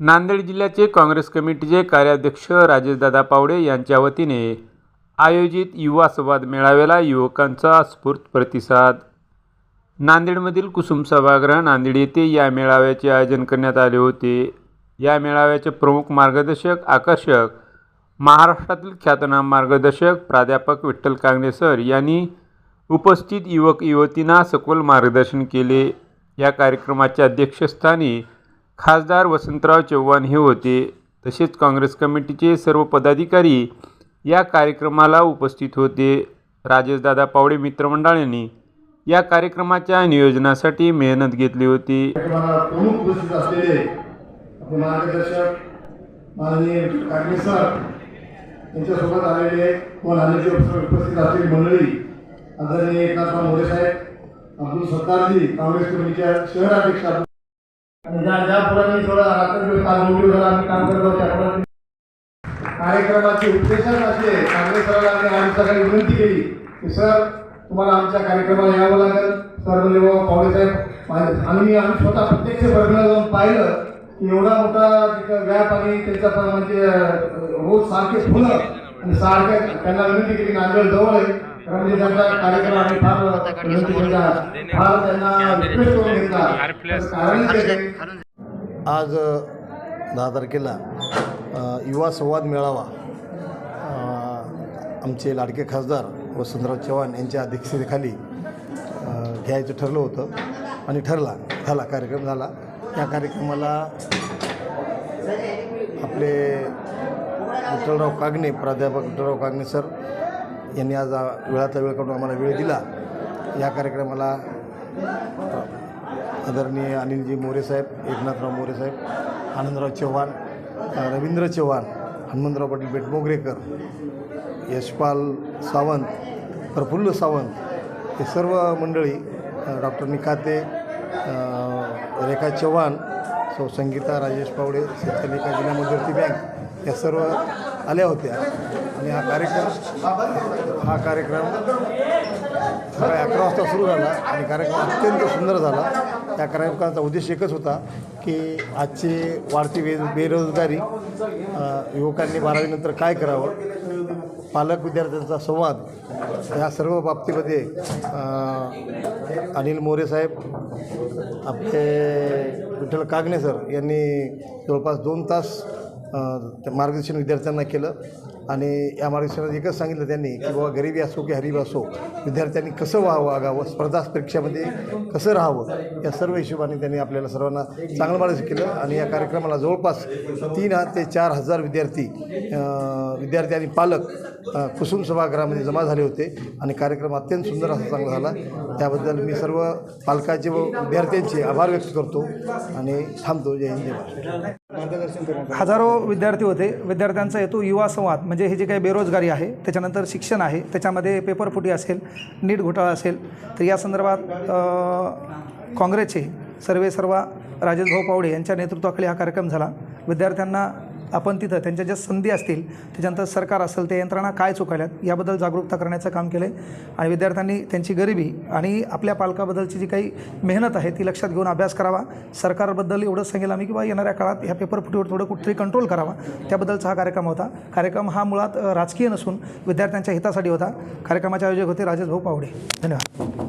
नांदेड जिल्ह्याचे काँग्रेस कमिटीचे कार्याध्यक्ष राजेशदादा पावडे यांच्या वतीने आयोजित युवा संवाद मेळाव्याला युवकांचा स्फूर्त प्रतिसाद. नांदेडमधील कुसुम सभागृह नांदेड येथे या मेळाव्याचे आयोजन करण्यात आले होते. या मेळाव्याचे प्रमुख मार्गदर्शक आकर्षक महाराष्ट्रातील ख्यातनाम मार्गदर्शक प्राध्यापक विठ्ठल कांगणे सर यांनी उपस्थित युवक युवतींना सखोल मार्गदर्शन केले. या कार्यक्रमाच्या अध्यक्षस्थानी खासदार वसंतराव चव्हाण हे होते. तसेच काँग्रेस कमिटीचे सर्व पदाधिकारी या कार्यक्रमाला उपस्थित होते. राजेशदादा पावडे मित्रमंडळांनी या कार्यक्रमाच्या नियोजनासाठी मेहनत घेतली होती. कार्यक्रमाला प्रमुख उपस्थित असलेले मार्गदर्शक माननीय कागणे सर यांच्यासोबत आलेले व नांदेडचे उपस्थित असलेली मंडळी आदरणीय एकनाथराव मोरे साहेब अब्दुल सत्तारजी काँग्रेस कमिटीच्या शहराध्यक्ष आणि ज्या ज्या पुराणी थोडा रात्री झाला आम्ही काम करतो त्या पुराणी. कार्यक्रमाचे उद्देशच असे काँग्रेस सरांना आम्ही आज सकाळी विनंती केली की सर तुम्हाला आमच्या कार्यक्रमाला यावं लागेल. सर म्हणजे बाबा हो, पावडे साहेब आम्ही आम्ही स्वतः प्रत्यक्ष बर्गला जाऊन पाहिलं की एवढा मोठा व्याप आणि त्यांचा म्हणजे रोज सारखे फुलं सारख्या त्यांना विनंती केली नांदेड जवळ आहे. म्हणजे त्यांचा कार्यक्रम आम्ही फार विनंती केला. फार त्यांना रिक्वेस्ट करून घेतला. आज दहा तारखेला युवा संवाद मेळावा. आमचे लाडके खासदार वसंतराव चव्हाण यांच्या अध्यक्षतेखाली घ्यायचं ठरलं होतं आणि ठरला. झाला. कार्यक्रम झाला. या कार्यक्रमाला आपले विठ्ठलराव कागणे प्राध्यापक विठ्ठलराव कागणे सर यांनी आज वेळातला वेळ काढून आम्हाला वेळ दिला. या कार्यक्रमाला आदरणीय अनिलजी मोरे साहेब एकनाथराव मोरे साहेब आनंदराव चव्हाण रवींद्र चव्हाण हनुमंतराव पाटील बेटमोगरेकर यशपाल सावंत प्रफुल्ल सावंत हे सर्व मंडळी डॉक्टर निकाते रेखा चव्हाण सौ संगीता राजेश पावडे सत्यलेखा जिल्हा मध्यवर्ती बँक या सर्व आल्या होत्या. आणि हा कार्यक्रम हा कार्यक्रम सकाळी अकरा वाजता सुरू झाला आणि कार्यक्रम अत्यंत सुंदर झाला. त्या कार्यक्रमाचा उद्देश एकच होता की आजची वाढती बे बेरोजगारी युवकांनी बारावीनंतर काय करावं? पालक विद्यार्थ्यांचा संवाद या सर्व बाबतीमध्ये अनिल मोरे साहेब आपले विठ्ठल कागणे सर यांनी जवळपास दोन तास ते मार्गदर्शन विद्यार्थ्यांना केलं. आणि या मार्गदर्शनात एकच सांगितलं त्यांनी की बाबा गरिबी असो की हरीब असो विद्यार्थ्यांनी कसं वा वागावं स्पर्धा परीक्षेमध्ये कसं राहावं या सर्व हिशोबाने त्यांनी आपल्याला सर्वांना चांगलं मार्गदर्शन केलं. आणि या कार्यक्रमाला जवळपास तीन ते चार हजार विद्यार्थी विद्यार्थी आणि पालक कुसुम सभागृहामध्ये जमा झाले होते. आणि कार्यक्रम अत्यंत सुंदर असा चांगला झाला. त्याबद्दल मी सर्व पालकाचे व विद्यार्थ्यांचे आभार व्यक्त करतो आणि थांबतो. जय हिंद जय हजारो विद्यार्थी होते. विद्यार्थ्यांचा हेतू युवा संवाद म्हणजे म्हणजे हे जे काही बेरोजगारी आहे त्याच्यानंतर शिक्षण आहे त्याच्यामध्ये पेपरफुटी असेल नीट घोटाळा असेल तर या संदर्भात काँग्रेसचे सर्वे सर्व राजेश भाऊ पावडे यांच्या नेतृत्वाखाली हा कार्यक्रम झाला. विद्यार्थ्यांना आपण तिथं त्यांच्या ज्या संधी असतील त्याच्यानंतर सरकार असेल त्या यंत्रणा काय चुकाल्यात याबद्दल जागरूकता करण्याचं काम केलं आहे आणि विद्यार्थ्यांनी त्यांची गरिबी आणि आपल्या पालकाबद्दलची जी काही मेहनत आहे ती लक्षात घेऊन अभ्यास करावा. सरकारबद्दल एवढंच सांगेल आम्ही किंवा येणाऱ्या काळात ह्या पेपर फुटीवर थोडं कुठेतरी कंट्रोल करावा. त्याबद्दलचा हा कार्यक्रम होता. कार्यक्रम हा मुळात राजकीय नसून विद्यार्थ्यांच्या हितासाठी होता. कार्यक्रमाचे आयोजक होते राजेश भाऊ पावडे. धन्यवाद.